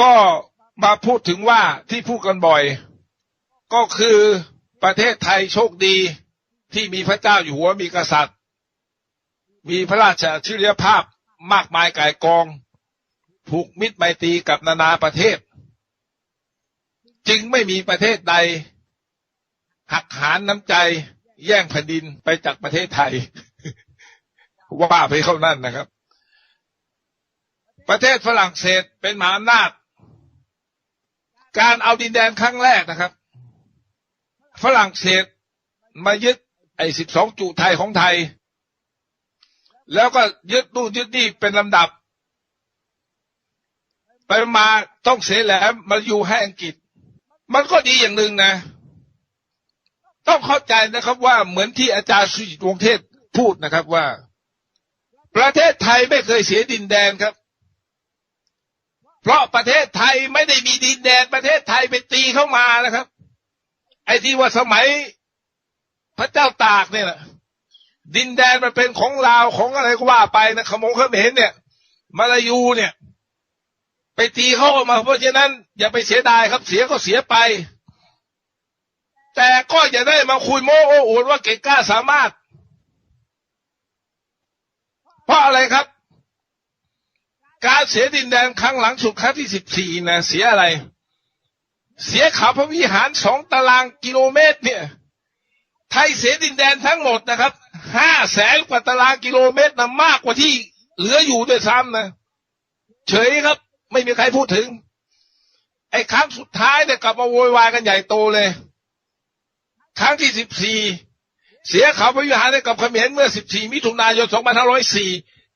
ก็มาพูดถึงว่าที่พูดกันบ่อย ก็คือประเทศไทยโชคดีที่มีพระเจ้าอยู่หัวมีกษัตริย์ มีพระราชชิริยภาพมากมายกายกอง ผูกมิตรไมตรีกับนานาประเทศ จึงไม่มีประเทศใด หักหานน้ำใจแย่งแผ่นดินไปจากประเทศไทย ว่าไปเข้านั่นนะครับ ประเทศฝรั่งเศสเป็นมหาอำนาจ การเอาดินแดนครั้งแรกนะครับ ฝรั่งเศสมายึดไอ้สิบสองจุไทยของไทย แล้วก็ยึดนู่นยึดนี่เป็นลำดับ ไปมาต้องเสียแหลมมาอยู่ให้อังกฤษ มันก็ดีอย่างหนึ่งนะ ต้องเข้าใจนะครับว่าเหมือนที่อาจารย์สุจิตวงเทศพูดนะครับว่า ประเทศไทยไม่เคยเสียดินแดนครับ เพราะประเทศไทยไม่ได้มีดินแดนประเทศไทยไปตีเข้ามานะครับ ไอ้ที่ว่าสมัยพระเจ้าตากเนี่ยนะดินแดนมันเป็นของลาวของอะไรก็ว่าไปนะขมงเขมรเนี่ยมาลายูเนี่ย ไปตีเข้ามา เพราะฉะนั้น อย่าไปเสียดายครับเสียก็เสียไป แต่ก็อย่าได้มาคุยโม้โอ้อวดว่าเก่งกล้าสามารถ เพราะอะไรครับ การเสียดินแดนครั้งหลังสุดครั้งที่สิบสี่นะเสียอะไร เสียเขาพระวิหารสองตารางกิโลเมตร เนี่ย ไทยเสียดินแดนทั้งหมดนะครับห้าแสนกว่าตารางกิโลเมตรนะมากกว่าที่เหลืออยู่ด้วยซ้ำนะเฉยครับ ไม่มีใครพูดถึง ไอ้ครั้งสุดท้ายเนี่ยกลับมาโวยวายกันใหญ่โตเลย ครั้งที่สิบสี่เสียเขาพระวิหารให้กับเขมรเมื่อสิบสี่มิถุนายนสองพันห้าร้อยสี่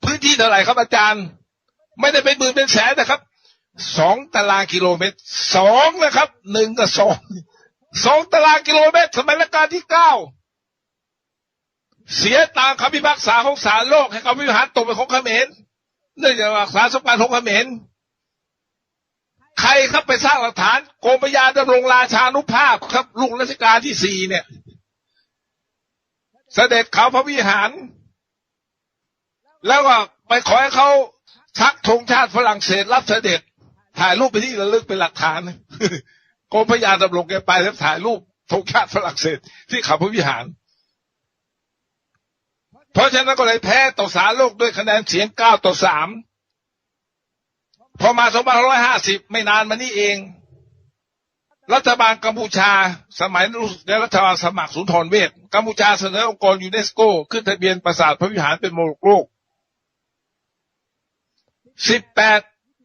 พื้นที่เท่าไหร่ครับอาจารย์ ไม่ได้เป็นหมื่นเป็นแสนนะครับสองตารางกิโลเมตรสองนะครับหนึ่งกับสองสองตารางกิโลเมตร สมัยรัชกาลที่เก้าเสียตามคำพิพากษาของศาลโลก ให้เขาวิหารตกเป็นของเขมรเนื่องจากรักาสมบัติของเขมรใครครับไปสร้างหลักฐานโกรมพยาดำรงราชานุภาพครับลูกรัชกาลที่สี่เนี่ย เสด็จเขาพระวิหาร แล้วก็ไปขอให้เขา ชักธงชาติฝรั่งเศสรับเสด็จ ถ่ายรูปไปที่ระลึกเป็นหลักฐานกรมพยาดำรงแกไปแล้วถ่ายรูปธงชาติฝรั่งเศสที่เขาพระวิหาร เพราะฉะนั้นก็เลยแพ้ต่อสารโลกด้วยคะแนนเสียงเก้าต่อสามพอมาสองพันร้อยห้าสิบไม่นานมานี้เอง รัฐบาลกัมพูชา สมัยรัฐบาลสมัครสุนทรเวชกัมพูชาเสนอองค์กรยูเนสโก ขึ้นทะเบียนปราสาทพระวิหารเป็นมรดกโลก สิบแปด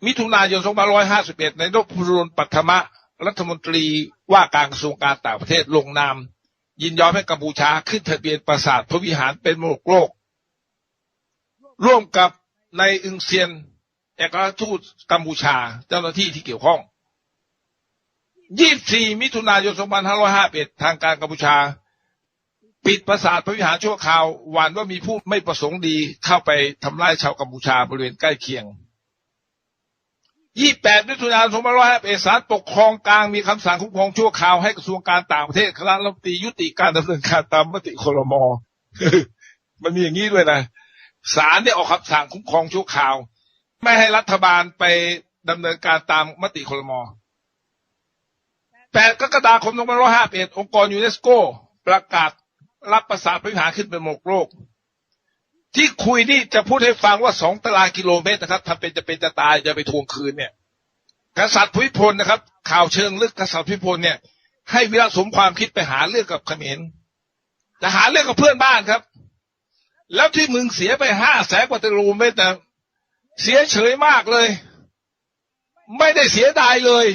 มิถุนายน2551ในนพรุนปัทมะรัฐมนตรีว่าการกระทรวงการต่างประเทศลงนาม ยินยอมให้กัมพูชาขึ้นทะเบียนปราสาทพระวิหารเป็นมรดกโลก ร่วมกับในอึงเซียนเอกราชทูตกัมพูชาเจ้าหน้าที่ที่เกี่ยวข้อง 24 มิถุนายน 2551 ทางการกัมพูชา ปิดปราสาทพระวิหารชั่วคราวหวั่นว่ามีผู้ไม่ประสงค์ดีเข้าไปทำลายชาวกัมพูชาบริเวณใกล้เคียง ยี่แปดมิถุนายนสองพันร้อยห้าเอ็ดสารปกครองกลางมีคำสั่งคุ้มครองชั่วคราวให้กระทรวงการต่างประเทศคณะรัฐมนตรียุติการดำเนินการตามมติครมมันมีอย่างนี้ด้วยนะศาลได้ออกคำสั่งคุ้มครองชั่วคราว ไม่ให้รัฐบาลไปดำเนินการตามมติครมแปดกรกฎาคมสองพันร้อยห้าเอ็ดองค์กรยูเนสโก ประกาศรับประสาทพิหารขึ้นเป็นหมกโลก ที่คุยนี่จะพูดให้ฟังว่าสองตารางกิโลเมตรนะครับทำเป็นจะเป็นจะตายจะไปทวงคืนเนี่ย กษัตริย์พุทธพลนะครับ ข่าวเชิงลึกกษัตริย์พุทธพลเนี่ย ให้วิระสมความคิดไปหาเรื่องกับเขมรจะหาเรื่องกับเพื่อนบ้านครับ แล้วที่มึงเสียไปห้าแสนกว่ากิโลเมตรแต่เสียเฉยมากเลย ไม่ได้เสียดายเลย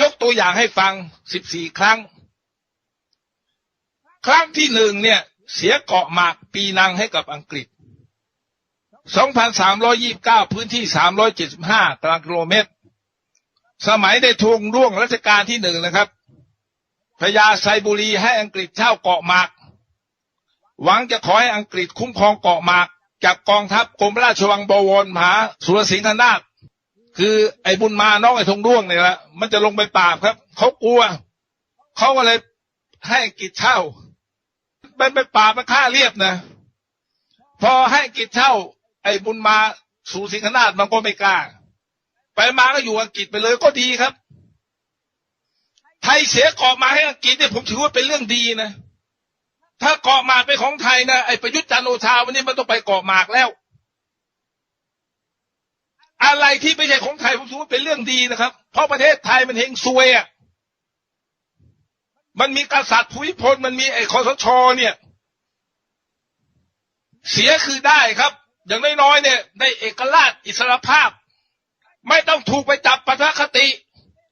ยกตัวอย่างให้ฟังสิบสี่ครั้ง ครั้งที่หนึ่งเนี่ย เสียเกาะหมากปีนังให้กับอังกฤษ 2,329 พื้นที่ 375 ตารางกิโลเมตร สมัยได้ทวงร่วงรัชกาลที่หนึ่งนะครับ พญาไซบุรีให้อังกฤษเช่าเกาะหมาก หวังจะขอให้อังกฤษคุ้มครองเกาะหมาก จากกองทัพกรมราชวังบวรมหาสุรสิงหนาถคือไอ้บุญมาน้องไอ้ทงร่วงเนี่ยละมันจะลงไปปราบครับ เขากลัว เขาก็เลยให้อังกฤษเช่า มันเป็นป่ามันฆ่าเรียบนะ พอให้กิจเช่า ไอ้บุญมาสู่สิงหนาฏมันก็ไม่กล้า ไปมาก็อยู่อังกฤษไปเลยก็ดีครับ ไทยเสียเกาะมาให้อังกฤษเนี่ยผมถือว่าเป็นเรื่องดีนะ ถ้าเกาะหมากเป็นของไทยนะไอ้ประยุทธ์จันโอชาวันนี้มันต้องไปเกาะหมากแล้ว อะไรที่ไม่ใช่ของไทยผมถือว่าเป็นเรื่องดีนะครับ เพราะประเทศไทยมันเฮงซวยอะ มันมีกษัตริย์ภูมิพลมันมีไอ้คอสชเนี่ย เสียคือได้ครับ อย่างน้อยๆเนี่ยได้เอกราชอิสรภาพ ไม่ต้องถูกไปจับปทคติ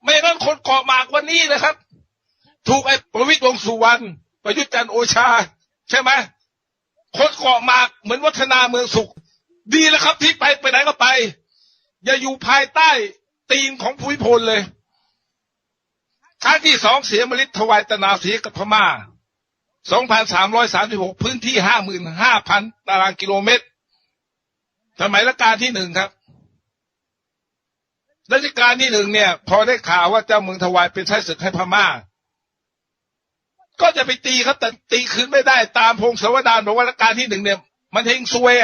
ไม่งั้นคนเกาะหมากวันนี้นะครับ ถูกไอ้ประวิตรวงสุวรรณประยุทธ์จันโอชา ใช่ไหมคนเกาะหมากเหมือนวัฒนาเมืองสุข ดีแล้วครับที่ไปไปไหนก็ไป อย่าอยู่ภายใต้ตีนของภูมิพลเลย ครั้งที่สองเสียมฤทธิ์ถวายตนาเสียกับพม่า 2,336 พื้นที่ 55,000 ตารางกิโลเมตร สมัยรัชกาลที่หนึ่งครับ รัชกาลที่หนึ่งเนี่ย พอได้ข่าวว่าเจ้าเมืองถวายเป็นใช้ศึกให้พม่า ก็จะไปตีครับแต่ตีคืนไม่ได้ตามพงศาวดารบอกว่ารัชกาลที่หนึ่งเนี่ย มันเฮงซวย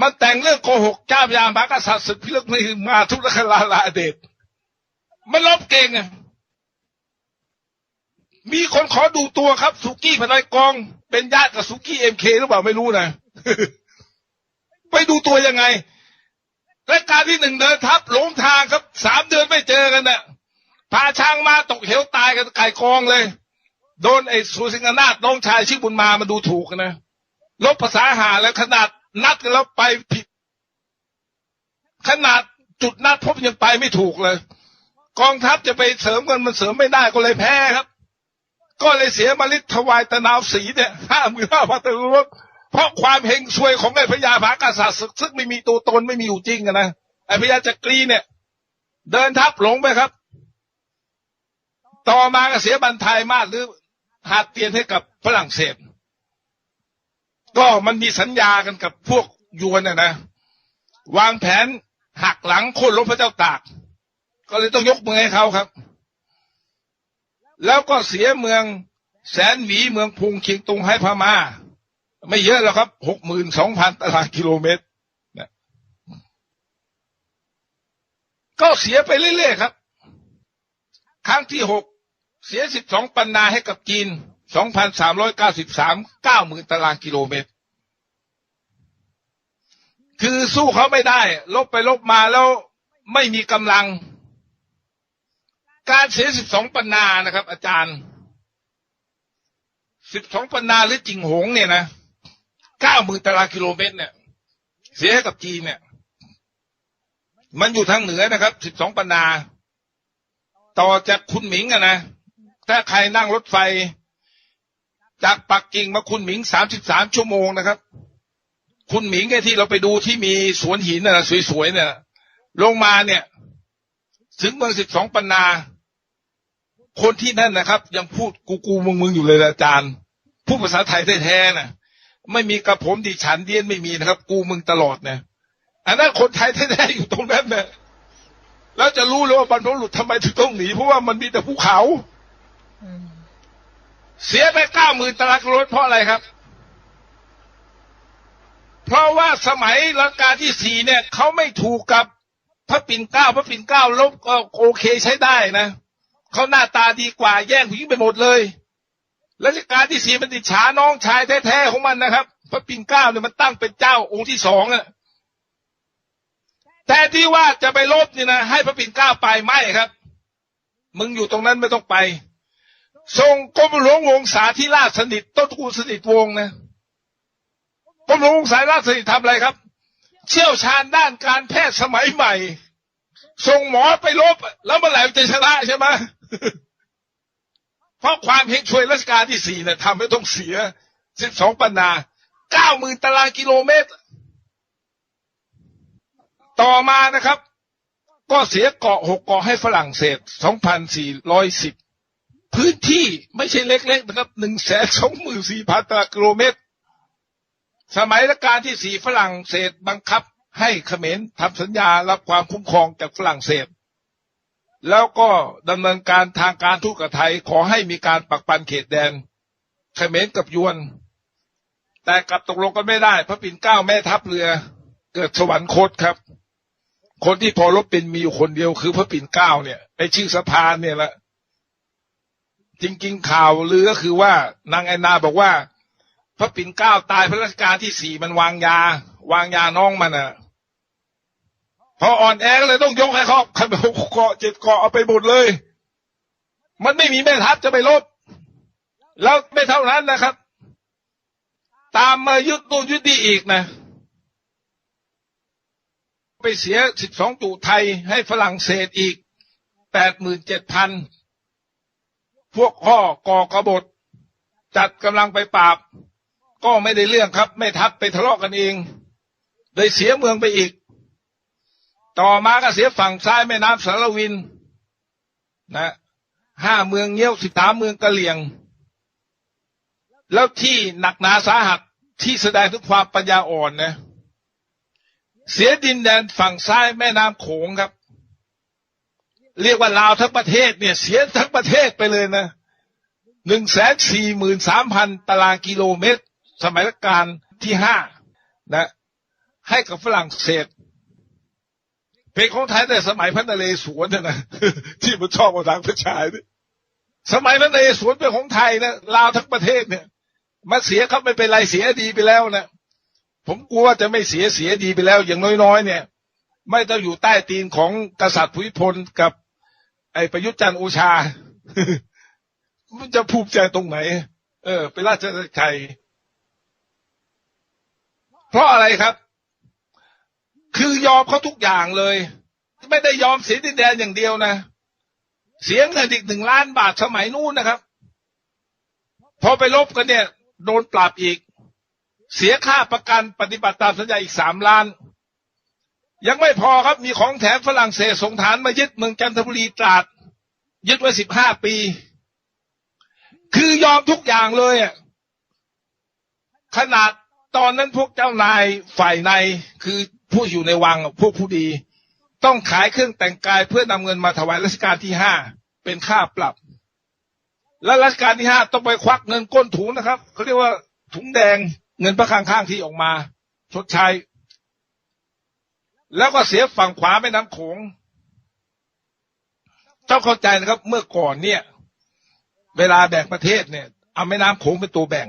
มันแต่งเรื่องโกหกเจ้าพยามหากษัตริย์ศึกพิลึกนี่มาทุกรคลาลาเดช มันลบเก่งอะมีคนขอดูตัวครับ สุกี้พนอยกอง เป็นญาติกับสุกี้เอ็มเคหรือเปล่าไม่รู้นะไปดูตัวยังไงรายการที่หนึ่งเดินทับหลงทางครับสามเดือนไม่เจอกันน่ะพาช้างมาตกเหวตายกันไก่กองเลย โดนไอ้สุสิงหนาถน้องชายชื่อบุญมามาดูถูกนะลบภาษาหาแล้วขนาดนัดกันแล้วไปผิด ขนาดจุดนัดพบยังไปไม่ถูกเลย กองทัพจะไปเสริมกันมันเสริมไม่ได้ก็เลยแพ้ครับ ก็เลยเสียมาลิถวายตะนาวสีเนี่ยห้าหมื่นห้าพันตะลุกเพราะความเฮงซวยของไอ้พญาภากษัตริย์ศึกซึ่งไม่มีตัวตนไม่มีอยู่จริงนะไอ้พญาจักรีเนี่ย เดินทับหลงไปครับ ต่อมาก็เสียบันทายมาหรือหาดเตียนให้กับฝรั่งเศส ก็มันมีสัญญากันกับพวกยวนน่ะนะ วางแผนหักหลังคนล้มพระเจ้าตาก ก็เลยต้องยกเมืองให้เขาครับ แล้วก็เสียเมืองแสนหวีเมืองพุงเคียงตุงให้พมา่า ไม่เยอะแล้วครับหกหมื่นสองพันตารางกิโลเมตรนะก็เสียไปเรื่อยๆครับ ครั้งที่หกเสียสิบสองปันนาให้กับจีนสองพันสามร้อยเก้าสิบสามเก้าหมื่นตารางกิโลเมตร คือสู้เขาไม่ได้ ลบไปลบมาแล้วไม่มีกำลัง การเสียสิบสองปันนานะครับ อาจารย์สิบสองปันนาหรือจิงหงเนี่ยนะเก้าหมื่นตารางกิโลเมตรเนี่ย เสียให้กับจีนเนี่ย มันอยู่ทางเหนือนะครับสิบสองปันนา ต่อจากคุณหมิงอะนะถ้าใครนั่งรถไฟ จากปักกิ่งมาคุณหมิงสามสิบสามชั่วโมงนะครับ คุณหมิงไอ้ที่เราไปดูที่มีสวนหินน่ะสวยๆเนี่ยลงมาเนี่ย ถึงเมืองสิบสองปันนา คนที่นั่นนะครับ ยังพูดกูกูมึงมึงอยู่เลยอาจารย์พูดภาษาไทยแท้ๆนะไม่มีกระผมดิฉันเดียนไม่มีนะครับ กูมึงตลอดเนี่ยอันนั้นคนไทยแท้ๆอยู่ตรงนั้นเนี่ยแล้วจะรู้เลยว่าบรรพบุรุษทำไมถึงต้องหนี เพราะว่ามันมีแต่ภูเขาเสียไปเก้าหมื่นตารางกิโลเมตรเพราะอะไรครับ เพราะว่าสมัยรัชกาลที่สี่เนี่ยเขาไม่ถูกกับพระปิ่นเก้าพระปิ่นเก้าลบก็โอเคใช้ได้นะ เขาหน้าตาดีกว่าแย่งผู้หญิงไปหมดเลยรัชกาลที่สี่มันติดฉาน้องชายแท้ๆของมันนะครับ พระปิ่นเกล้าเนี่ยมันตั้งเป็นเจ้าองค์ที่สองอะแต่ที่ว่าจะไปลบเนี่ยนะให้พระปิ่นเกล้าไปไม่ครับ มึงอยู่ตรงนั้นไม่ต้องไป ทรงกรมหลวงวงศาธิราชสนิทต้นตูสนิทวงนะกรมหลวงวงศาธิราชสนิททำอะไรครับ เชี่ยวชาญด้านการแพทย์สมัยใหม่ส่งหมอไปลบ แล้วเมื่อไหร่จะชนะใช่ไหม เพราะความเฮงช่วยรัชกาลที่สี่เนี่ยทำให้ต้องเสียสิบสองปันนาเก้าหมื่นตารางกิโลเมตร ต่อมานะครับ ก็เสียเกาะหกเกาะให้ฝรั่งเศสสองพันสี่ร้อยสิบพื้นที่ไม่ใช่เล็กๆนะครับหนึ่งแสนสองหมื่นสี่พันตารางกิโลเมตร สมัยรัชกาลที่สี่ฝรั่งเศสบังคับให้เขมรทำสัญญารับความคุ้มครองจากฝรั่งเศส แล้วก็ดำเนินการทางการทูตกับไทย ขอให้มีการปักปันเขตแดนเขมรกับยวน แต่กลับตกลงกันไม่ได้ พระปิ่นเกล้าแม่ทัพเรือ เกิดสวรรคตครับ คนที่พอรบเป็นมีอยู่คนเดียวคือพระปิ่นเกล้าเนี่ยไอชื่อสะพานเนี่ยแหละจริงๆข่าวลือก็คือว่านางแอนาบอกว่า พระปิ่นเกล้าตายพระราชการที่สี่มันวางยา วางยาน้องมันอะ ออ่อนแอก็เลยต้องยกให้เขาขันหกเกาะเจ็ดเกาะเอาไปหมดเลย มันไม่มีแม่ทัพจะไปลบ แล้วไม่เท่านั้นนะครับ ตามมายึดตัวยึดดีอีกนะ ไปเสียสิบสองจุไทยให้ฝรั่งเศสอีกแปดหมื่นเจ็ดพันพวกข้อก่อกบฏจัดกำลังไปปราบ ก็ไม่ได้เรื่องครับ ไม่ทับไปทะเลาะกันเองเลยเสียเมืองไปอีก ต่อมาก็เสียฝั่งซ้ายแม่น้ำสารวินนะห้าเมืองเงี้ยวสิบสามเมืองกะเหลี่ยง แล้วที่หนักหนาสาหัสที่แสดงถึงความปัญญาอ่อนนะเสียดินแดนฝั่งซ้ายแม่น้ำโขงครับ เรียกว่าลาวทั้งประเทศเนี่ย เสียทั้งประเทศไปเลยนะหนึ่งแสนสี่หมื่นสามพันตารางกิโลเมตร สมัยรัชกาลที่ห้านะ ให้กับฝรั่งเศส เป็นของไทยแต่สมัยพระนเรศวรนะนะที่มันชอบมาทางพระชายนี่สมัยพระนเรศวรเป็นของไทยนะลาวทั้งประเทศเนี่ยมาเสียเขาไม่เป็นไรเสียดีไปแล้วนะผมกลัวว่าจะไม่เสียเสียดีไปแล้ว อย่างน้อยๆ เนี่ย ไม่ต้องอยู่ใต้ตีนของกษัตริย์ภูมิพลกับ ไอ้ประยุทธ์จันทร์โอชา มันจะภูมิใจตรงไหน เออเป็นราชชัยเพราะอะไรครับ คือยอมเขาทุกอย่างเลย ไม่ได้ยอมเสียดินแดนอย่างเดียวนะ เสียเงินอีกหนึ่งล้านบาทสมัยนู้นนะครับ พอไปลบกันเนี่ย โดนปรับอีก เสียค่าประกันปฏิบัติตามสัญญาอีกสามล้าน ยังไม่พอครับมีของแถมฝรั่งเศสส่งฐานมายึดเมืองจันทบุรีตราดยึดไว้สิบห้าปี คือยอมทุกอย่างเลยอะขนาดตอนนั้นพวกเจ้านายฝ่ายในคือ ผู้อยู่ในวังพวกผู้ดี ต้องขายเครื่องแต่งกายเพื่อนำเงินมาถวายรัชกาลที่ห้าเป็นค่าปรับ และรัชกาลที่ห้าต้องไปควักเงินก้นถุงนะครับเขาเรียกว่าถุงแดงเงินพระคังข้างที่ออกมา ชดใช้ แล้วก็เสียฝั่งขวาแม่น้ำโขงต้องเข้าใจนะครับ เมื่อก่อนเนี่ย เวลาแบ่งประเทศเนี่ย เอาแม่น้ำโขงเป็นตัวแบ่ง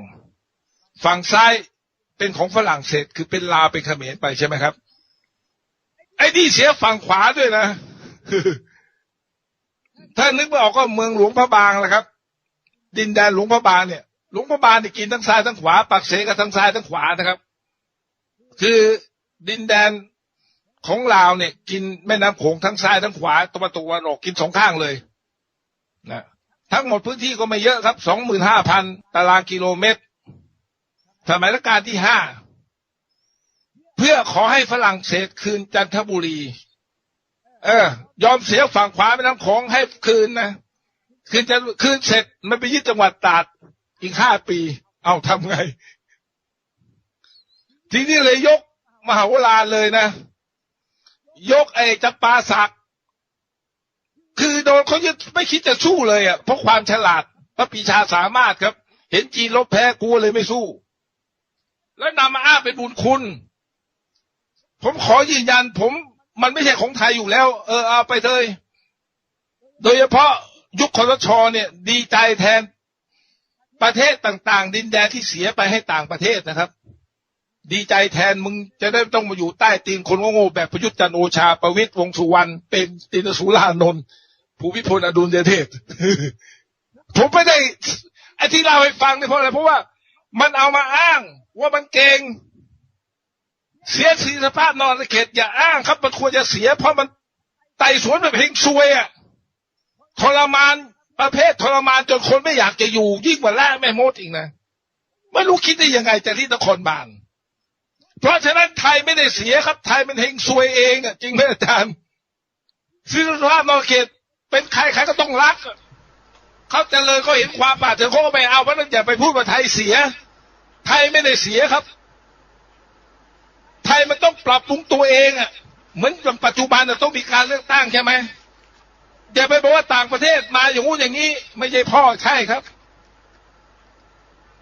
ฝั่งซ้ายเป็นของฝรั่งเศสคือเป็นลาวเป็นเขมรไปใช่ไหมครับ ไอ้นี่เสียฝั่งขวาด้วยนะถ้านึกไม่ออกก็เมืองหลวงพระบางแหละครับ ดินแดนหลวงพระบางเนี่ย หลวงพระบางเนี่ยกินทั้งซ้ายทั้งขวาปักเสกับทั้งซ้ายทั้งขวานะครับ คือดินแดนของลาวเนี่ย กินแม่น้ำโขงทั้งซ้ายทั้งขวาตะวันตกวันออกกินสองข้างเลยนะทั้งหมดพื้นที่ก็ไม่เยอะครับสองหมื่นห้าพันตารางกิโลเมตรสมัยรัชกาลที่ห้า เพื่อขอให้ฝรั่งเศสคืนจันทบุรี เออ ยอมเสียฝั่งขวาไปน้ำของให้คืนนะคืนจะคืนเสร็จมันไปยึดจังหวัดตราดอีกห้าปี เอาทำไง ทีนี้เลยยกมหาวลาเลยนะ ยกไอ้จัปาสัก คือโดนเขายึดไม่คิดจะสู้เลยอะเพราะความฉลาดพระปีชาสามารถครับ เห็นจีนลบแพ้กูเลยไม่สู้ แล้วนำมาอ้าเป็นบุญคุณ ผมขอยืนยัน ผมมันไม่ใช่ของไทยอยู่แล้ว เออเอาไปเลย โดยเฉพาะยุคคอรชเนี่ย ดีใจแทนประเทศต่าง ๆ ดินแดนที่เสียไปให้ต่างประเทศนะครับ ดีใจแทนมึงจะได้ต้องมาอยู่ใต้ตีนคนโง่แบบประยุทธ์จันโอชา ประวิตยวงสุวรรณเป็นตินสุรานนท์ภูมิพลอดุลยเดชผมไม่ได้ไอ้ที่เล่าให้ฟังเนี่ยเพราะอะไรเพราะว่า มันเอามาอ้างว่ามันเก่ง เสียสีสภาพนอนเขตอย่าอ้างครับมันควรจะเสีย เพราะมันไต่สวนแบบเฮงซวยอะทรมานประเภททรมานจนคนไม่อยากจะอยู่ ยิ่งกว่าล่าแม่มดอีกนะไม่รู้คิดได้ยังไงแต่ที่นครบาลเพราะฉะนั้นไทยไม่ได้เสียครับ ไทยมันเฮงซวยเองอะจริงไหมอาจารย์ซื้อสภาพนอนเขตเป็นใครใครก็ต้องรักเขาเจริญเขาเห็นความบาดเจ็บเขาก็ไม่เอาเพราะนั้นอย่าไปพูดว่าไทยเสีย ไทยไม่ได้เสียครับ ไทยมันต้องปรับปรุงตัวเองอะเหมือนปัจจุบันต้องมีการเลือกตั้งใช่ไหมอย่าไปบอกว่าต่างประเทศมาอย่างงู้นอย่างนี้ ไม่ใช่พ่อใช่ครับ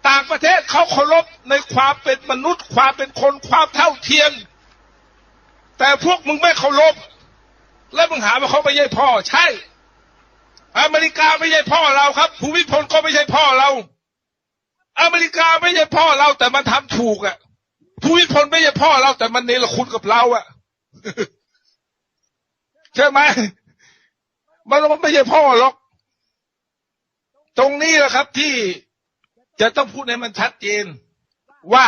ต่างประเทศเขาเคารพในความเป็นมนุษย์ ความเป็นคนความเท่าเทียม แต่พวกมึงไม่เคารพแล้วมึงหาว่าเขาไม่ใช่พ่อใช่ อเมริกาไม่ใช่พ่อเราครับ ภูมิพลก็ไม่ใช่พ่อเรา อเมริกาไม่ใช่พ่อเราแต่มันทำถูกอะ่ะ ภูมิพลไม่ใช่พ่อเรา แต่มันเนรคุณกับเราอะใช่ไหมมันมันไม่ใช่พ่อหรอก ตรงนี้แหละครับที่จะต้องพูดให้มันชัดเจน ว่า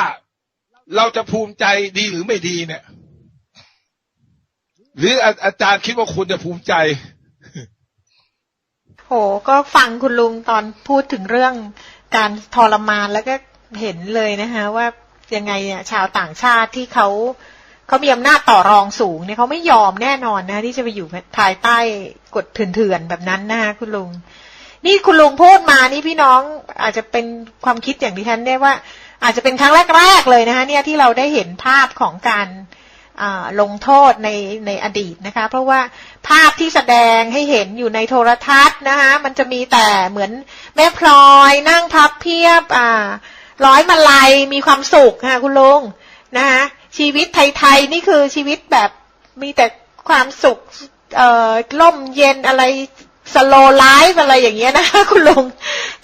เราจะภูมิใจดีหรือไม่ดีเนี่ย หรืออาอาจารย์คิดว่าคุณจะภูมิใจ โห ก็ฟังคุณลุงตอนพูดถึงเรื่องการทรมานแล้วก็เห็นเลยนะคะว่า ยังไงเนี่ยชาวต่างชาติที่เขาเขามีอำนาจต่อรองสูงเนี่ยเขาไม่ยอมแน่นอนนะ ที่จะไปอยู่ภายใต้กฎเถื่อนๆแบบนั้นนะคะคุณลุง นี่คุณลุงพูดมานี่พี่น้องอาจจะเป็นความคิดอย่างดิฉันได้ว่า อาจจะเป็นครั้งแรกๆเลยนะคะเนี่ยที่เราได้เห็นภาพของการลงโทษในในอดีตนะคะ เพราะว่าภาพที่แสดงให้เห็นอยู่ในโทรทัศน์นะคะมันจะมีแต่เหมือนแม่พลอยนั่งพับเพียบอ่า ร้อยมาลัยมีความสุขค่ะคุณลุงนะคะชีวิตไทยๆนี่คือชีวิตแบบมีแต่ความสุขเอ่อล่มเย็นอะไรสโลไลฟ์อะไรอย่างเงี้ยนะคะคุณลุง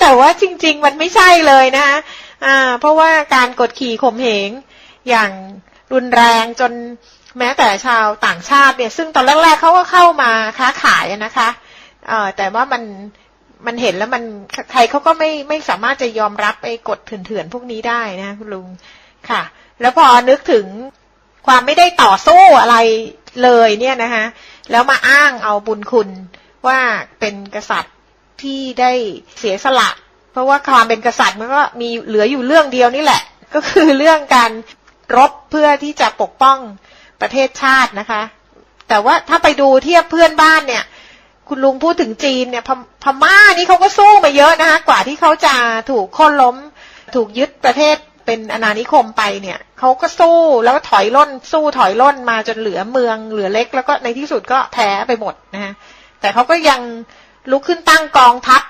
แต่ว่าจริง ๆ มันไม่ใช่เลยนะคะอ่า เพราะว่าการกดขี่ข่มเหงอย่างรุนแรงจนแม้แต่ชาวต่างชาติเนี่ย ซึ่งตอนแรกๆเขาก็เข้ามาค้าขายนะคะเอ่อแต่ว่ามัน มันเห็นแล้วมันใครเขาก็ไม่ไม่สามารถจะยอมรับไอ้กฎเถื่อนๆพวกนี้ได้นะคุณลุงค่ะ แล้วพอนึกถึงความไม่ได้ต่อสู้อะไรเลยเนี่ยนะคะแล้วมาอ้างเอาบุญคุณว่าเป็นกษัตริย์ที่ได้เสียสละ เพราะว่าความเป็นกษัตริย์มันก็มีเหลืออยู่เรื่องเดียวนี่แหละ ก็คือเรื่องการรบเพื่อที่จะปกป้องประเทศชาตินะคะ แต่ว่าถ้าไปดูเทียบเพื่อนบ้านเนี่ย คุณลุงพูดถึงจีนเนี่ยพพม่านี่เขาก็สู้มาเยอะนะคะกว่าที่เขาจะถูกค่นล้ม ถูกยึดประเทศเป็นอาณานิคมไปเนี่ยเขาก็สู้แล้วก็ถอยล่นสู้ถอยล่นมาจนเหลือเมืองเหลือเล็ก แล้วก็ในที่สุดก็แพ้ไปหมดนะฮะแต่เขาก็ยังลุกขึ้นตั้งกองทัพ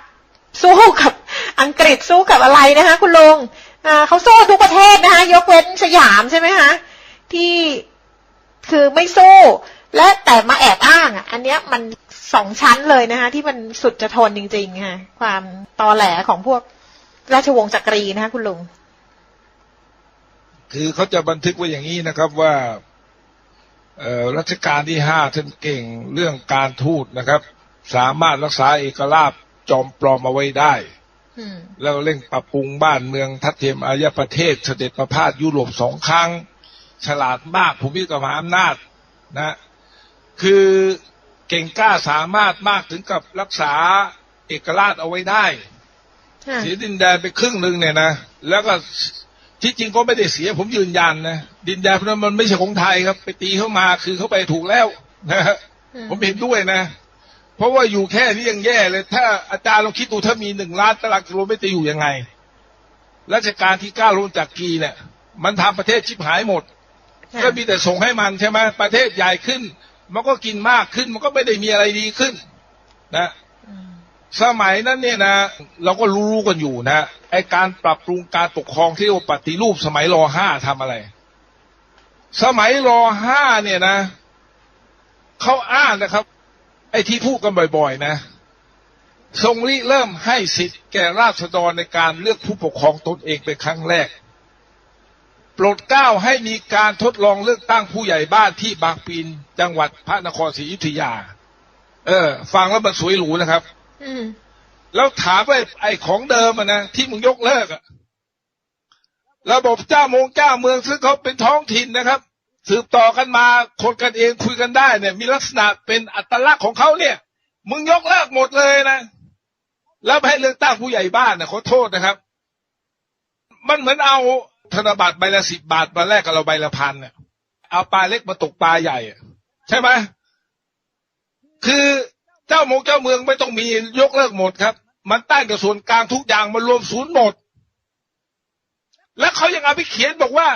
สู้กับอังกฤษสู้กับอะไรนะคะคุณลุงเขาสู้ทุกประเทศนะคะยกเว้นสยามใช่ไหมคะที่คือไม่สู้ และแต่มาแอบอ้างอะ อันเนี้ยมัน สองชั้นเลยนะคะ ที่มันสุดจะทนจริงๆค่ะ ความตอแหลของพวกราชวงศ์จักรีนะคะคุณลุง คือเขาจะบันทึกไว้อย่างนี้นะครับว่าเอ่อรัชกาลที่ห้าท่านเก่งเรื่องการทูตนะครับ สามารถรักษาเอกราชจอมปลอมเอาไว้ได้อืมแล้วเร่งปรับปรุงบ้านเมืองทัดเทียมอารยประเทศเสด็จประพาสยุโรปสองครั้ง ฉลาดมากภูมิกับมหาอำนาจนะ คือ เก่งกล้าสามารถมากถึงกับรักษาเอกราชเอาไว้ได้ค่ะเสียดินแดนไปครึ่งหนึ่งเนี่ยนะแล้วก็ที่จริงก็ไม่ได้เสียผมยืนยันนะดินแดนพวกนั้นมันไม่ใช่ของไทยครับ ไปตีเข้ามาคือเขาไปถูกแล้วนะฮะอืมผมเห็นด้วยนะ เพราะว่าอยู่แค่นี้ยังแย่เลย ถ้าอาจารย์ลองคิดดูถ้ามีหนึ่งล้านตารางกิโลเมตรจะอยู่ยังไงรัชกาลที่เก้ารุ่นจากกีเนี่ย มันทำประเทศชิบหายหมดค่ะก็มีแต่ส่งให้มันใช่ไหมประเทศใหญ่ขึ้น มันก็กินมากขึ้น มันก็ไม่ได้มีอะไรดีขึ้น นะอืมสมัยนั้นเนี่ยนะเราก็รู้ๆกันอยู่นะไอการปรับปรุงการปกครองที่เรียกว่าปฏิรูปสมัยรห้าทำอะไร สมัยรห้าเนี่ยนะเขาอ้างนะครับ ไอที่พูดกันบ่อยๆ นะ ทรงริเริ่มให้สิทธิ์แก่ราษฎรในการเลือกผู้ปกครองตนเองเป็นครั้งแรกโป รดเกล้าให้มีการทดลองเลือกตั้งผู้ใหญ่บ้านที่บางปีนจังหวัดพระนครศรีอยุธยา เออ ฟังแล้วมันสวยหรูนะครับอืมแล้วถามว่าไอ้ของเดิมอะนะที่มึงยกเลิกอะระบบเจ้ามงเจ้าเมืองซึ่งเขาเป็นท้องถิ่นนะครับ สืบต่อกันมาคนกันเองคุยกันได้เนี่ย มีลักษณะเป็นอัตลักษณ์ของเขาเนี่ย มึงยกเลิกหมดเลยนะแล้วไปให้เลือกตั้งผู้ใหญ่บ้านนะขอโทษนะครับ มันเหมือนเอา ธนบัตรใบละสิบบาทมาแลกกับเราใบละพันเนี่ยเอาปลาเล็กมาตกปลาใหญ่ใช่ไหมคือเจ้ามงเจ้าเมืองไม่ต้องมียกเลิกหมดครับ มันตั้งกับส่วนกลางทุกอย่างมันรวมศูนย์หมด แล้วเขายังเอาไปเขียนบอกว่า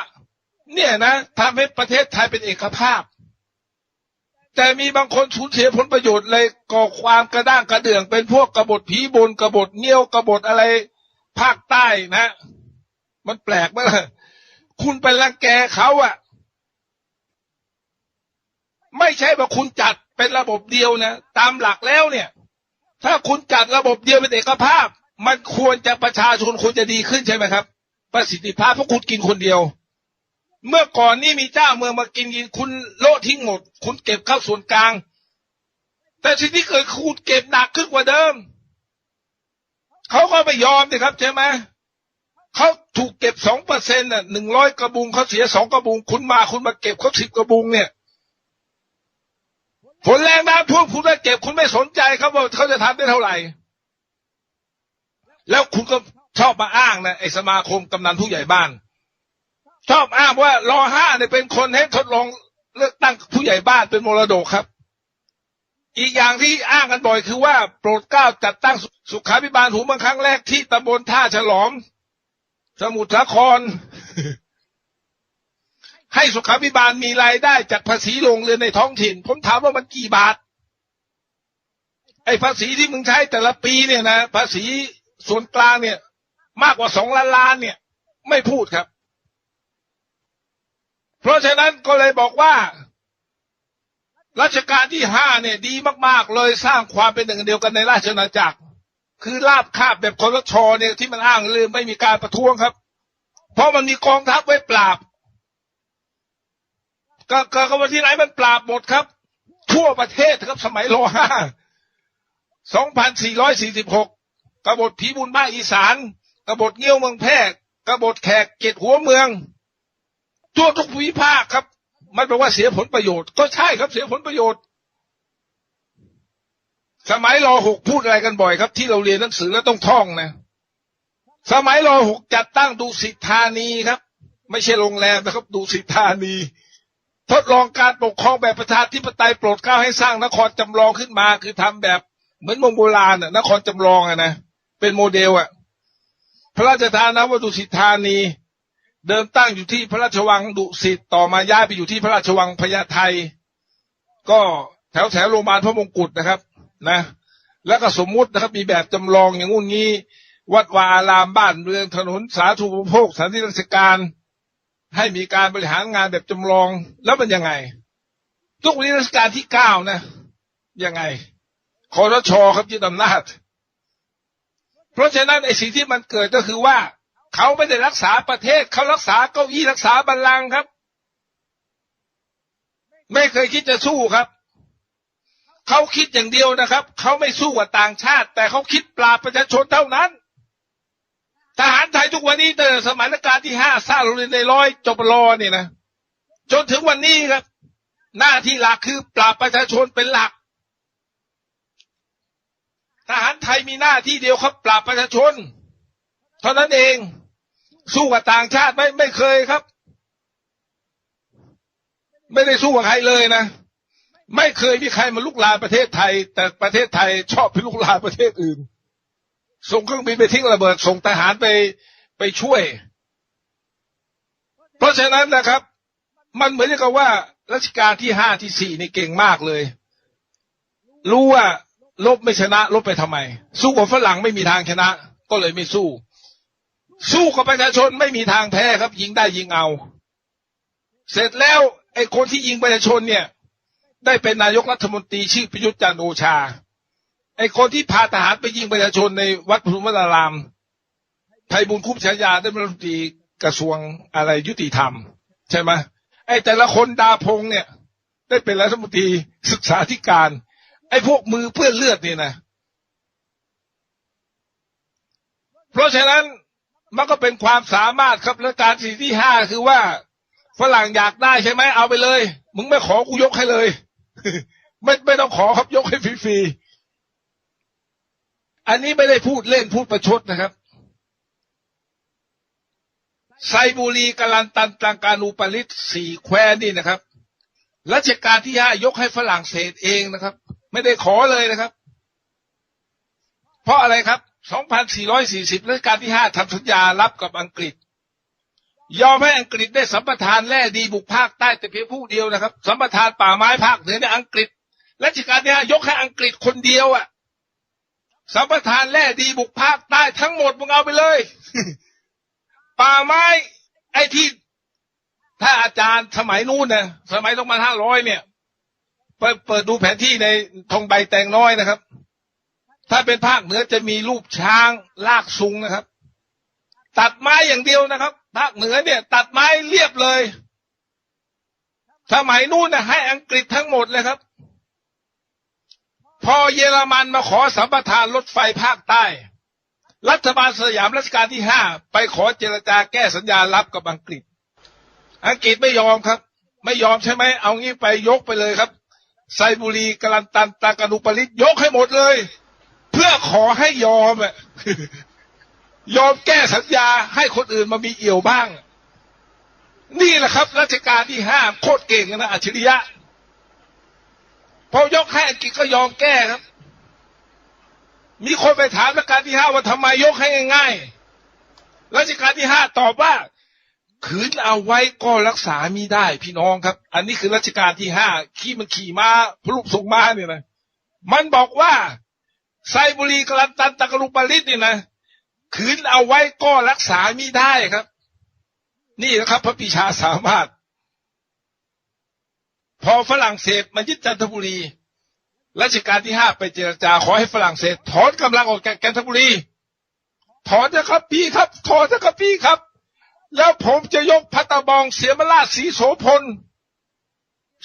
เนี่ยนะทำให้ประเทศไทยเป็นเอกภาพ แต่มีบางคนสูญเสียผลประโยชน์เลยก่อความกระด้างกระเดื่องเป็นพวกกบฏผีบนกบฏเงี้ยวกบฏอะไรภาคใต้นะ มันแปลกไหมล่ะคุณไปรังแกเขาอะไม่ใช่ว่าคุณจัดเป็นระบบเดียวนะตามหลักแล้วเนี่ย ถ้าคุณจัดระบบเดียวเป็นเอกภาพ มันควรจะประชาชนควรจะดีขึ้นใช่ไหมครับ ประสิทธิภาพเพราะคุณกินคนเดียว เมื่อก่อนนี่มีเจ้าเมืองมากินกินคุณโละทิ้งหมด คุณเก็บเข้าส่วนกลาง แต่สิ่งที่เกิดคุณเก็บหนักขึ้นกว่าเดิมเขาก็ไม่ยอมสิครับใช่ไหม เขาถูกเก็บสองเปอร์เซ็นต์น่ะหนึ่งร้อยกระบุงเขาเสียสองกระบุง คุณมาคุณมาเก็บเขาสิบกระบุงเนี่ยฝนแรงน้ำท่วมคุณไมาเก็บคุณไม่สนใจเขาว่าเขาจะทำได้เท่าไหร่ แล้วคุณก็ชอบมาอ้างนะไอสมาคมกำนันผู้ใหญ่บ้าน ชอบอ้างว่ารอห้าเนี่ยเป็นคนให้ทดลองเลือกตั้งผู้ใหญ่บ้านเป็นมรดกครับ อีกอย่างที่อ้างกันบ่อยคือว่าโปรดเกล้าจัดตั้งสุขาภิบาลหูเมืองครั้งแรกที่ตำบลท่าฉลอม สมุทรสาคร ให้สุขาภิบาลมีรายได้จากภาษีโรงเรือนในท้องถิ่น ผมถามว่ามันกี่บาท ไอ้ภาษีที่มึงใช้แต่ละปีเนี่ยนะภาษีส่วนกลางเนี่ย มากกว่าสองล้านล้านเนี่ย ไม่พูดครับ เพราะฉะนั้นก็เลยบอกว่ารัชกาลที่ห้าเนี่ย ดีมาก ๆ เลยสร้างความเป็นหนึ่งเดียวกันในราชอาณาจักร คือลาบคาบแบบคอรชอเนี่ยที่มันอ้างลืมไม่มีการประท้วงครับ เพราะมันมีกองทัพไว้ปราบก็เกิดกันที่ไหนมันปราบหมดครับ ทั่วประเทศครับสมัยรห้าสองพันสี่ร้อยสี่สิบหกกบฏผีบุญภาอีสานกบฏเงี้ยวเมืองแพร่กบฏแขกเกตหัวเมือง ทั่วทุกภูมิภาคครับ มันแปลว่าเสียผลประโยชน์ ก็ใช่ครับเสียผลประโยชน์ สมัยรอหกพูดอะไรกันบ่อยครับ ที่เราเรียนหนังสือแล้วต้องท่องนะ สมัยรอหกจัดตั้งดูสิทธานีครับ ไม่ใช่โรงแรมนะครับ ดูสิทธานี ทดลองการปกครองแบบประชาธิปไตยโปรดเกล้าให้สร้างนครจำลองขึ้นมา คือทำแบบเหมือนมงโบราณน่ะนครจำลองอะนะเป็นโมเดลอะพระราชทานนะว่าดุสิตธานี เดิมตั้งอยู่ที่พระราชวังดุสิตต่อมาย้ายไปอยู่ที่พระราชวังพญาไทก็แถวแถวโรงพยาบาลพระมงกุฎนะครับ นะ แล้วก็สมมุตินะครับ มีแบบจำลองอย่างงู้นงี้ วัดวาอารามบ้านเรือนถนนสาธารณูปโภคสถานที่ราชการ ให้มีการบริหารงานแบบจำลองแล้วมันยังไง ทุกวันนี้รัชกาลที่เก้านะยังไงคอรชครับยึดอำนาจ เพราะฉะนั้นไอ้สิ่งที่มันเกิดก็คือว่า เขาไม่ได้รักษาประเทศ เขารักษาเก้าอี้รักษาบัลลังก์ครับ ไม่เคยคิดจะสู้ครับ เขาคิดอย่างเดียวนะครับ เขาไม่สู้กับต่างชาติ แต่เขาคิดปราบประชาชนเท่านั้น ทหารไทยทุกวันนี้แต่สมัยรัชกาลที่ห้าสร้างโรงเรียนในร้อยจบรอเนี่ยนะจนถึงวันนี้ครับ หน้าที่หลักคือปราบประชาชนเป็นหลัก ทหารไทยมีหน้าที่เดียวครับ ปราบประชาชน เท่านั้นเอง สู้กับต่างชาติไม่ไม่เคยครับ ไม่ได้สู้กับใครเลยนะ ไม่เคยมีใครมาลุกลานประเทศไทย แต่ประเทศไทยชอบไปลุกลานประเทศอื่น ส่งเครื่องบินไปทิ้งระเบิด ส่งทหารไปไปช่วย เพราะฉะนั้นนะครับ มันเหมือนกับว่ารัชกาลที่ห้าที่สี่นี่เก่งมากเลย รู้ว่าลบไม่ชนะลบไปทำไม สู้กับฝรั่งไม่มีทางชนะ ก็เลยไม่สู้ สู้กับประชาชนไม่มีทางแพ้ครับ ยิงได้ยิงเอา เสร็จแล้วไอ้คนที่ยิงประชาชนเนี่ย ได้เป็นนายกรัฐมนตรีชื่อประยุทธ์จันโอชา ไอ้คนที่พาทหารไปยิงประชาชนในวัดพุทธมารามไทบุญคุ้มฉายาได้เป็นรัฐมนตรีกระทรวงอะไรยุติธรรม ใช่ไหมไอ้แต่ละคนดาพงเนี่ย ได้เป็นรัฐมนตรีศึกษาธิการ ไอ้พวกมือเพื่อนเลือดนี่นะ เพราะฉะนั้นมันก็เป็นความสามารถครับและการสี่ที่ห้าคือว่าฝรั่งอยากได้ใช่ไหมเอาไปเลย มึงไม่ขอกูยกให้เลย ไม่ไม่ต้องขอครับยกให้ฟรีๆ อันนี้ไม่ได้พูดเล่นพูดประชดนะครับ ไซบุรีกาลันตันตังการูปริตสี่แควนี่นะครับรัชกาลที่ห้ายกให้ฝรั่งเศสเองนะครับ ไม่ได้ขอเลยนะครับ เพราะอะไรครับ 2,440 รัชกาลที่ห้าทำสัญญารับกับอังกฤษ ยอมให้อังกฤษได้สัมปทานแร่ดีบุกภาคใต้แต่เพียงผู้เดียวนะครับ สัมปทานป่าไม้ภาคเหนือในอังกฤษรัชกาลที่ห้ายกให้อังกฤษคนเดียวอะ่ะสัมปทานแร่ดีบุกภาคใต้ทั้งหมดมึงเอาไปเลย ป่าไม้ไอ้ที่ถ้าอาจารย์สมัยนู้นนี่ยสมัยสองพันห้าร้อยเนี่ยเปิดเปิดดูแผนที่ในธงใบแตงน้อยนะครับ ถ้าเป็นภาคเหนือจะมีรูปช้างลากซุงนะครับ ตัดไม้อย่างเดียวนะครับ ภาคเหนือเนี่ย ตัดไม้เรียบเลย สมัยนู้นนะให้อังกฤษทั้งหมดเลยครับ พอเยอรมันมาขอสัมปทานรถไฟภาคใต้ รัฐบาลสยามรัชกาลที่ห้าไปขอเจรจาแก้สัญญารับกับอังกฤษ อังกฤษไม่ยอมครับ ไม่ยอมใช่ไหมเอางี้ไปยกไปเลยครับ ไซบุรีกลันตันตากานุปริตยกให้หมดเลย เพื่อขอให้ยอมอะ ยอมแก้สัญญาให้คนอื่นมามีเอี่ยวบ้าง นี่แหละครับ รัชกาลที่ห้าโคตรเก่งนะอัจฉริยะพอยกให้อังกฤษก็ยอมแก้ครับ มีคนไปถามรัชกาลที่ห้าว่าทำไมยกให้ง่ายๆรัชกาลที่ห้าตอบว่าขืนเอาไว้ก็รักษามิได้พี่น้องครับ อันนี้คือรัชกาลที่ห้าขี่มันขี่ม้าพลุส่งม้าเนี่ยนะมันบอกว่าไซบุรีกลันตันตะกรุปาลิตเนี่ยนะ ขืนเอาไว้ก็รักษามิได้ครับ นี่นะครับ พระปิชาสามารถ พอฝรั่งเศสมายึดจันทบุรีรัชกาลที่ห้าไปเจรจาขอให้ฝรั่งเศสถอนกำลังออกจากจันทบุรี ถอนนะครับพี่ครับถอนนะครับพี่ครับ แล้วผมจะยกพัตตาบองเสียมราชสีโสพล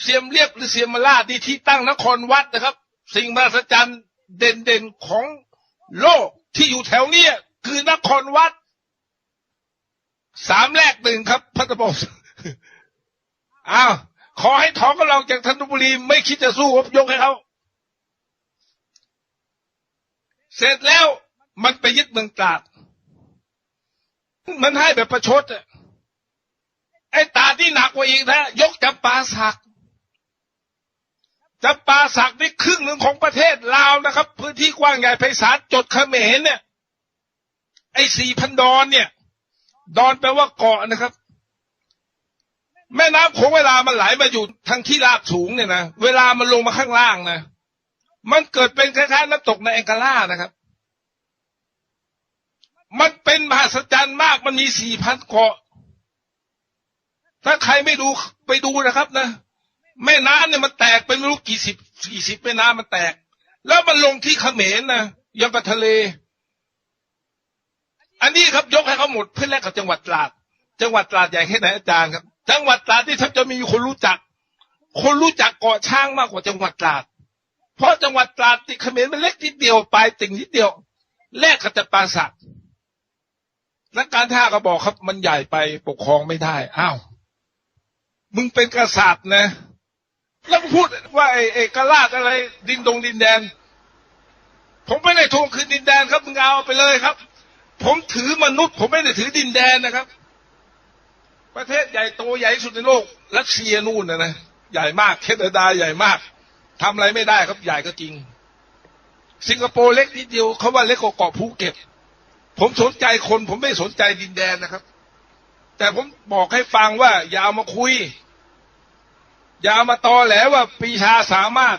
เสียมเรียบหรือเสียมราชที่ที่ตั้งนครวัดนะครับ สิ่งมหัศจรรย์เด่นๆของโลกที่อยู่แถวเนี้ย คือนครวัด สามแรกหนึ่งครับพัตตบองอ้าวขอให้ถอนกำลังจากธัญบุรี ไม่คิดจะสู้ครับยกให้เขาเสร็จแล้วมันไปยึดเมืองตราด มันให้แบบประชดอะไอ้ตาที่หนักกว่าอีกนะ ยกจำปาสักจำปาสักนี่ครึ่งหนึ่งของประเทศลาวนะครับ พื้นที่กว้างใหญ่ไพศาลจดเขมรเนี่ย ไอ้สี่พันดอนเนี่ย ดอนแปลว่าเกาะนะครับ แม่น้ำโขงเวลามันไหลมาอยู่ทางที่ราบสูงเนี่ยนะเวลามันลงมาข้างล่างนะมันเกิดเป็นคล้ายๆน้ำตกในแองกาล่านะครับ มันเป็นมหัศจรรย์มากมันมีสี่พันเกาะ ถ้าใครไม่ดูไปดูนะครับนะแม่น้ำเนี่ยมันแตกเป็นไม่รู้กี่สิบกี่สิบแม่น้ำมันแตก แล้วมันลงที่เขมรนะยังกับทะเล อันนี้ครับยกให้เขาหมดเพื่อแลกกับจังหวัดตราด จังหวัดตราดใหญ่แค่ไหนอาจารย์ครับ จังหวัดตราดที่แทบจะมีคนรู้จัก คนรู้จักเกาะช้างมากกว่าจังหวัดตราด เพราะจังหวัดตราดติดเขมรมันเล็กนิดเดียวปลายติ่งนิดเดียวแลกกับจัปาสักนักการท่าก็บอกครับ มันใหญ่ไปปกครองไม่ได้อ้าวมึงเป็นกษัตริย์นะ แล้วพูดว่าไอ้เอกราชอะไร ดินดงดินแดน ผมไม่ได้ทวงคืนดินแดนครับมึงเอาไปเลยครับ นุษย์ผมไม่ได้ถือดินแดนนะครับ ประเทศใหญ่โตใหญ่สุดในโลกรัสเซียนู่นนะนะใหญ่มากแคนาดาใหญ่มากทำอะไรไม่ได้ครับใหญ่ก็จริง สิงคโปร์เล็กนิดเดียวเขาว่าเล็กกว่าเกาะภูเก็ตผมสนใจคนผมไม่สนใจดินแดนนะครับ แต่ผมบอกให้ฟังว่าอย่าเอามาคุย อย่าเอามาตอแหลว่าปีชาสามารถ